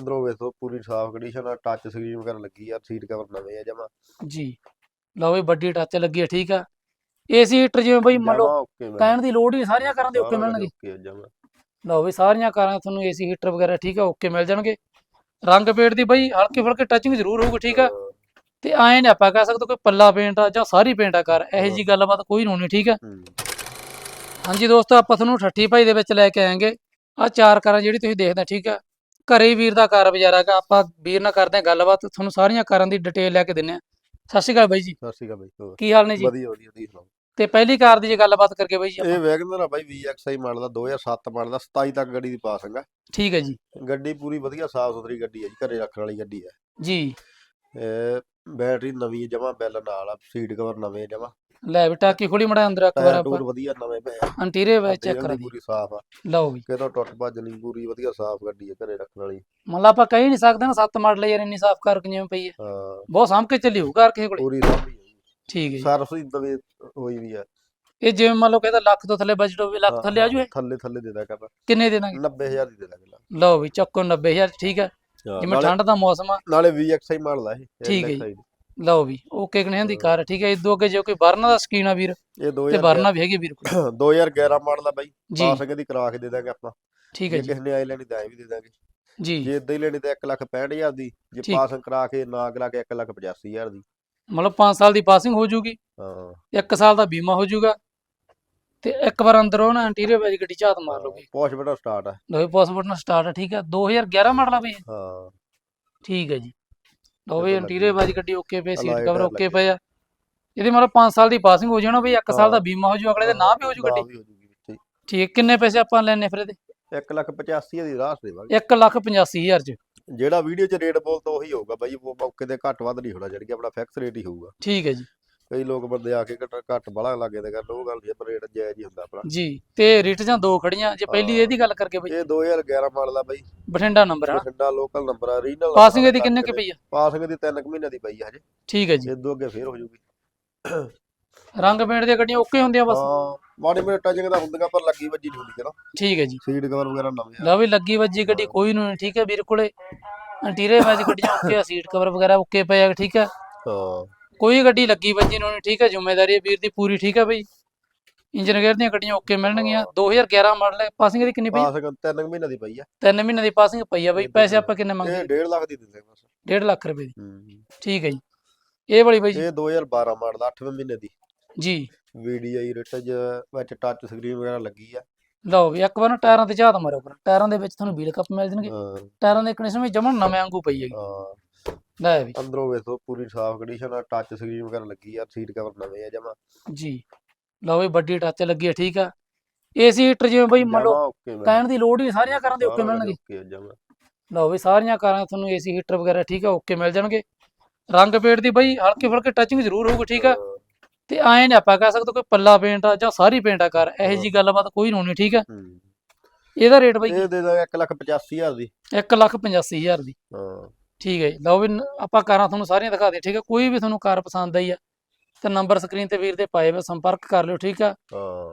ਅੰਦਰੋਂ ਵੇਖੋ ਪੂਰੀ ਸਾਫ਼ ਕੰਡੀਸ਼ਨ ਆ ਟੱਚ ਸਕਰੀਨ ਵਗੈਰਾ ਲੱਗੀ ਆ ਸੀਟ ਕਵਰ ਨਵੇਂ ਆ ਜਮਾ। ਜੀ। ਲਓ ਬਈ ਵੱਡੀ ਟੱਚ ਲੱਗੀ ਹੈ ਠੀਕ ਆ। ਏਸੀ ਹੀਟਰ ਜਿਵੇਂ ਬਈ ਮੰਨ ਲਓ ਕਹਿਣ ਦੀ ਲੋੜ ਹੀ ਨਹੀਂ ਸਾਰੀਆਂ ਕਾਰਾਂ ਦੇ ਓਕੇ ਮਿਲਣਗੇ। ਓਕੇ ਜਮਾ। ਲਓ ਬਈ ਸਾਰੀਆਂ ਕਾਰਾਂ ਤੁਹਾਨੂੰ ਏਸੀ ਹੀਟਰ ਵਗੈਰਾ ਠੀਕ ਆ ਓਕੇ ਮਿਲ ਜਾਣਗੇ। ਰੰਗ ਪੇਂਟ ਦੀ ਬਈ ਹਲਕੀ ਫੁਲਕੀ ਟੱਚਿੰਗ ਜ਼ਰੂਰ ਹੋਊਗੀ ਠੀਕ ਆ। ਤੇ ਐਂ ਨੀ ਆਪਾਂ ਕਹਿ ਸਕਦੇ ਕੋਈ ਪੱਲਾ ਪੇਂਟ ਆ ਜਾਂ ਸਾਰੀ ਪੇਂਟ ਆ ਕਾਰ ਇਹੋ ਜੀ ਗੱਲਬਾਤ ਕੋਈ ਨਹੀਂ ਠੀਕ ਆ। ਹਾਂਜੀ ਦੋਸਤੋ ਆਪਾਂ ਤੁਹਾਨੂੰ ਠੱਠੀ ਭਾਈ ਦੇ ਵਿੱਚ ਲੈ ਕੇ ਆਏਗੇ। ਆ ਚਾਰ ਕਾਰਾਂ ਜਿਹੜੀ ਤੁਸੀਂ ਦੇਖਦੇ ਠੀਕ ਆ। ਘਰੇ ਵੀਰ ਦਾ ਕਾਰ ਬਾਜ਼ਾਰ ਹੈਗਾ ਆਪਾਂ ਵੀਰ ਨਾਲ ਕਰਦੇ ਗੱਲਬਾਤ ਤੁਹਾਨੂੰ ਸਾਰੀਆਂ ਕਾਰਾਂ ਦੀ ਡਿਟੇਲ ਲੈ ਕੇ ਦਿੰਨੇ ਆ ਸਤਿ ਸ਼੍ਰੀ ਅਕਾਲ ਬਾਈ ਜੀ। ਸਤਿ ਸ਼੍ਰੀ ਅਕਾਲ ਬਾਈ ਹੋਰ? ਕੀ ਹਾਲ ਨੇ ਜੀ? ਵਧੀਆ ਵਧੀਆ ਤੁਸੀਂ ਸੁਣਾਓ? ਤੇ ਪਹਿਲੀ ਕਾਰ ਦੀ ਜੇ ਗੱਲਬਾਤ ਕਰਕੇ ਬਾਈ ਜੀ ਇਹ ਵੈਗਨਰ ਆ ਬਾਈ VXI ਮਾਡਲ ਦਾ 2007 ਮਾਡਲ ਦਾ 27 ਤੱਕ ਗੱਡੀ ਦੀ ਪਾਸਿੰਗ ਆ ਠੀਕ ਹੈ ਜੀ। ਗੱਡੀ ਪੂਰੀ ਵਧੀਆ ਸਾਫ਼ ਸੁਥਰੀ ਗੱਡੀ ਹੈ ਜੀ ਘਰੇ ਰੱਖਣ ਵਾਲੀ ਗੱਡੀ ਹੈ। ਜੀ। ਬੈਟਰੀ ਨਵੀਂ ਜਮਾ ਬੈਲ ਨਾਲ ਆ ਸੀਟ ਕਵਰ ਨਵੇਂ ਜਮਾ। ਲੈ ਵੀ ਟਾਕੀ ਖੋਲੀ ਮੜਾ ਅੰਦਰ ਇੱਕ ਵਾਰ ਟਾਇਰ ਆਪਾਂ। ਵਧੀਆ ਨਵੇਂ ਪਏ ਆ। ਇੰਟੀਰੀਅਰ ਵਿੱਚ ਚੈੱਕ ਕਰਾ ਦੀ ਪੂਰੀ ਸਾਫ਼ ਆ। ਲਓ ਵੀ। ਕਿਤੋਂ ਟੁੱਟ ਭੱਜ ਨਹੀਂ ਪੂਰੀ ਵਧੀਆ ਸਾਫ਼ ਗੱਡੀ ਹੈ ਘਰੇ ਰੱਖਣ ਵਾਲੀ। ਮਤਲਬ ਆਪਾਂ ਕਹਿ ਨਹੀਂ ਸਕਦੇ ਨਾ ਸੱਤ ਮਾਡਲ ਯਾਰ ਇੰਨੀ ਸਾਫ਼ ਕਾਰ ਕਿਵੇਂ ਪਈ ਹੈ ਹਾਂ। ਬਹੁਤ ਸਾਂਭ ਕੇ ਚੱਲੀ ਹੋਊ ਕਾਰ ਕਿਸੇ ਕੋਲੇ। ਪੂਰੀ ਸਾਫ਼ੀ ਹੈ ਠੀਕ ਹੈ ਜੀ। ਸਰਵਿਸ ਦੀ ਦਵੇ ਹੋਈ ਵੀ ਆ। ਇਹ ਜਿਵੇਂ ਮੰਨ ਲਓ ਕਹਿੰਦਾ ਲੱਖ ਤੋਂ ਥੱਲੇ ਬਜਟ ਹੋਵੇ ਲੱਖ ਥੱਲੇ ਆ ਜੂ ਇਹ? ਥੱਲੇ ਥੱਲੇ ਦੇ ਕਰ। ਕਿੰਨੇ ਦੇ ਦਾਂਗੇ 90000 ਦੀ ਦੇ ਦਾਂਗੇ ਲਓ ਵੀ ਚੱਕੋ 90000 ਠੀਕ ਹੈ। ਜਿਵੇਂ ਠੰਡ ਦਾ ਮੌਸਮ ਆ। ਨਾਲੇ VXI ਮਾਡਲ ਆ ਇਹ ਠੀਕ ਹੈ ਜੀ। LXI ਲਓ ਵੀ ਓਕੇ ਕਨੇਹਾਂ ਦੀ ਕਾਰ ਠੀਕ ਹੈ ਇਦੋਂ ਅੱਗੇ ਜੇ ਕੋਈ ਵਰਨਾ ਦਾ ਸਕੀਨ ਆ ਵੀਰ ਇਹ ਤੇ 2000 ਵਰਨਾ ਵੀ ਹੈਗੀ ਵੀਰ ਕੋਲ। 2011 ਮਾਡਲ ਆ ਬਾਈ ਜੀ। ਪਾਸਿੰਗ ਦੀ ਕਰਾ ਕੇ ਦੇ ਦਾਂਗੇ ਆਪਾਂ। ਠੀਕ ਹੈ ਜੇ ਜੀ। ਕਿਸੇ ਨੇ ਆਈ ਲੈਣੀ ਤਾਂ ਐਂ ਵੀ ਦੇ ਦਾਂਗੇ। ਜੀ। ਜੇ ਇਦਾਂ ਹੀ ਲੈਣੀ ਤਾਂ 165000 ਦੀ ਜੇ ਠੀਕ। ਪਾਸ ਕਰਾ ਕੇ ਨਾ ਕਰਾ ਕੇ 185000 ਦੀ। ਮਤਲਬ 5 ਸਾਲ ਦੀ ਪਾਸਿੰਗ ਹੋ ਜੂਗੀ। ਹਾਂ। 1 ਸਾਲ ਦਾ ਬੀਮਾ ਹੋ ਜੂਗਾ। ਤੇ ਇੱਕ ਵਾਰ ਅੰਦਰੋਂ ਨਾ ਇੰਟੀਰੀਅਰ ਵਿੱਚ ਗੱਡੀ ਝਾਤ ਮਾਰ ਲਓਗੇ ਪੋਸ਼ ਬਟਾ ਸਟਾਰਟ ਆ। ਲਓ ਪਾਸਪੋਰਟ ਨਾਲ ਸਟਾਰਟ ਠੀਕ ਹੈ। 2011 ਮਾਡਲ ਆ ਬਈ ਇਹ? ਹਾਂ। ਠੀਕ ਹੈ ਜੀ। ਲਓ ਵੀ ਲੱਗੀ ਇੰਟੀਰੀਅਰ ਵਾਲੀ ਗੱਡੀ ਓਕੇ ਪਏ ਸੀਟ ਕਵਰ ਓਕੇ। ਪਏ ਆ। ਇਹਦੇ ਮਤਲਬ 5 ਸਾਲ ਦੀ ਪਾਸਿੰਗ ਹੋ ਜਾਣਾ ਬਈ 1 ਸਾਲ ਦਾ। ਬੀਮਾ ਹੋ ਜੂ ਅਗਲੇ ਦੇ ਨਾਂ ਵੀ ਹੋ ਜੂ ਗੱਡੀ। ਠੀਕ ਕਿੰਨੇ ਪੈਸੇ ਆਪਾਂ ਲੈਣੇ ਫਿਰ ਇਹਦੇ? 1 ਲੱਖ 85000 ਦੀ ਰਾਸ ਦੇਵਾਂਗੇ 1 ਲੱਖ 85000 ਚ। ਜਿਹੜਾ ਵੀਡੀਓ 'ਚ ਰੇਟ ਬੋਲਦਾ ਉਹੀ ਹੋਊਗਾ ਬਾਈ ਉਹ ਮੌਕੇ ਤੇ ਘੱਟ ਵੱਧ ਨਹੀਂ ਹੋਣਾ ਜਿਹੜੀ ਆਪਣਾ ਫਿਕਸ ਰੇਟ ਹੀ ਹੋਊਗਾ। ਠੀਕ ਹੈ ਜੀ। ਕਈ ਲੋਕ ਬੰਦੇ ਆ ਕੇ ਘੱਟ ਘੱਟ ਬੜਾ ਲੱਗੇ ਤੇ ਗੱਲ ਉਹ ਗੱਲ ਨਹੀਂ ਪਰ ਰੇਟ ਜਾਇਜ਼ ਹੀ ਹੁੰਦਾ ਆਪਣਾ ਜੀ ਤੇ ਰਿਟ ਜਾਂ ਦੋ ਖੜੀਆਂ ਜੇ ਪਹਿਲੀ। ਇਹਦੀ ਗੱਲ ਕਰਕੇ ਬਈ। ਇਹ 2011 ਮਾਡਲ ਆ ਬਾਈ। ਬਠਿੰਡਾ ਨੰਬਰ ਆ ਬਠਿੰਡਾ ਲੋਕਲ ਨੰਬਰ ਆ ਰੀਜਨਲ ਪਾਸਿੰਗ ਇਹਦੀ ਕਿੰਨੇ ਕੁ ਪਈ ਆ? ਪਾਸਿੰਗ ਦੀ 3 ਮਹੀਨੇ ਦੀ ਪਈ ਆ ਹਜੇ। ਠੀਕ ਹੈ ਜੀ। ਇਦੋਂ ਅੱਗੇ ਫੇਰ ਹੋ ਜੂਗੀ ਰੰਗ ਪੇਂਟ ਦੀਆਂ ਗੱਡੀਆਂ ਓਕੇ ਹੁੰਦੀਆਂ ਬਸ? ਮਾੜੀ ਮੋਟੀ ਟੱਚਿੰਗ ਤਾਂ ਹੁੰਦੀਆਂ ਪਰ ਲੱਗੀ ਵੱਜੀ ਨਹੀਂ ਹੁੰਦੀ ਕਿਹੜਾ ਠੀਕ ਹੈ ਜੀ। ਸੀਟ ਕਵਰ ਵਗੈਰਾ ਨਵੇਂ ਆ। ਲਓ ਵੀ ਲੱਗੀ ਵੱਜੀ ਗੱਡੀ ਕੋਈ ਨੂੰ ਨਹੀਂ ਠੀਕ ਹੈ ਵੀਰ ਕੋਲੇ। ਇੰਟੀਰੀਅਰ ਵਿੱਚ ਗੱਡੀਆਂ ਓਕੇ ਆ ਸੀਟ ਕਵਰ ਵਗੈਰਾ ਓਕੇ ਪਏ ਆ ਠੀਕ ਹੈ। ਹਾਂ। ਕੋਈ ਗੱਡੀ ਲੱਗੀ ਵੱਜੀ ਨੂੰ ਨਹੀਂ ਠੀਕ ਹੈ ਜ਼ਿੰਮੇਵਾਰੀ ਹੈ ਵੀਰ ਦੀ ਪੂਰੀ ਠੀਕ ਹੈ ਬਈ। ਇੰਜਨ ਗੇਅਰ ਦੀਆਂ ਗੱਡੀਆਂ ਓਕੇ ਮਿਲਣਗੀਆਂ। 2011 ਮਾਡਲ ਹੈ ਪਾਸਿੰਗ ਦੀ ਕਿੰਨੀ ਪਈ ਪਾਸਿੰਗ 3 ਮਹੀਨੇ ਦੀ ਪਈ ਆ 3 ਮਹੀਨੇ ਦੀ ਪਾਸਿੰਗ ਪਈ ਆ ਬਈ ਪੈਸੇ ਆਪਾਂ ਕਿੰਨੇ ਮੰਗਦੇ? ਇਹ 1.5 ਲੱਖ ਦੀ ਦਿੰਦੇ ਬਸ। 1.5 ਲੱਖ ਰੁਪਏ ਦੀ। ਹੂੰ। ਠੀਕ ਹੈ ਜੀ। ਇਹ ਵਾਲੀ ਬਈ ਜੀ? ਇਹ 2012 ਮਾਡਲ 8ਵੇਂ ਮਹੀਨੇ ਦੀ। ਜੀ। VDI ਰਿਟਜ ਵਿੱਚ ਟੱਚ ਸਕਰੀਨ ਵਗੈਰਾ ਲੱਗੀ ਆ। ਲਓ ਵੀ ਇੱਕ ਵਾਰ ਨਾ ਟਾਇਰਾਂ ਤੇ ਝਾਤ ਮਾਰੋ ਪਰ ਟਾਇਰਾਂ ਦੇ ਵਿੱਚ ਤੁਹਾਨੂੰ ਵੀਲ ਕੱਪ ਮਿਲ ਜਾਣਗੇ। ਹਾਂ। ਟਾਇਰਾਂ ਦੇ ਕੰਡੀਸ਼ਨ ਵੀ ਜਮਨ ਨਵੇਂ ਵਾਂਗੂ ਪਈ ਹੈਗੀ। ਹਾਂ। ਲੈ ਵੀ। ਅੰਦਰੋਂ ਵੇਖੋ ਪੂਰੀ ਸਾਫ਼ ਕੰਡੀਸ਼ਨ ਆ ਟੱਚ ਸਕਰੀਨ ਵਗੈਰਾ ਲੱਗੀ ਆ ਸੀਟ ਕਵਰ ਨਵੇਂ ਆ ਜਮਾ। ਜੀ। ਲਓ ਵੀ ਵੱਡੀ ਟੱਚ ਲੱਗੀ ਹੈ ਠੀਕ ਆ। ਏਸੀ ਹੀਟਰ ਜਿਵੇਂ ਬਈ ਮੰਨ ਲਓ ਕਹਿਣ ਦੀ ਲੋੜ ਹੀ ਨਹੀਂ ਸਾਰੀਆਂ ਕਾਰਾਂ ਦੇ ਓਕੇ ਮਿਲਣਗੇ। ਲਓ ਵੀ ਸਾਰੀਆਂ ਕਾਰਾਂ ਤੁਹਾਨੂੰ ਏਸੀ ਹੀਟਰ ਵਗੈਰਾ ਠੀਕ ਆ ਓਕੇ ਮਿਲ ਜਾਣਗੇ। ਰੰਗ ਪੇਂਟ ਦੀ ਬਈ ਹਲਕੀ ਫੁਲਕੀ ਟੱਚਿੰਗ ਜ਼ਰੂਰ ਹੋਊਗੀ ਠੀਕ ਆ। ਤੇ ਐਂ ਨੀ ਆਪਾਂ ਕਹਿ ਸਕਦੇ ਕੋਈ ਪੱਲਾ ਪੇਂਟ ਆ ਜਾਂ ਸਾਰੀ ਪੇਂਟ ਆ ਕਾਰ ਇਹੋ ਜੀ ਗੱਲਬਾਤ ਕੋਈ ਨਹੀਂ ਠੀਕ ਆ। ਇਹਦਾ ਰੇਟ ਬਈ ਇਹ ਦੇ ਦਾਂਗੇ 1 ਲੱਖ 85000 ਦੀ। 1 ਲੱਖ 85000 ਦੀ। ਹਾਂ। ਠੀਕ ਹੈ ਜੀ। ਲਓ ਵੀ ਆਪਾਂ ਕਾਰਾਂ ਤੁਹਾਨੂੰ ਸਾਰੀਆਂ ਦਿਖਾ ਦੇ ਠੀਕ ਹੈ, ਕੋਈ ਵੀ ਤੁਹਾਨੂੰ ਕਾਰ ਪਸੰਦ ਆਈ ਆ, ਤੇ ਨੰਬਰ ਸਕਰੀਨ ਤੇ ਵੀਰ ਦੇ ਪਾਏ ਵੇ, ਸੰਪਰਕ ਕਰ ਲਿਓ, ਠੀਕ ਆ? ਹਾਂ।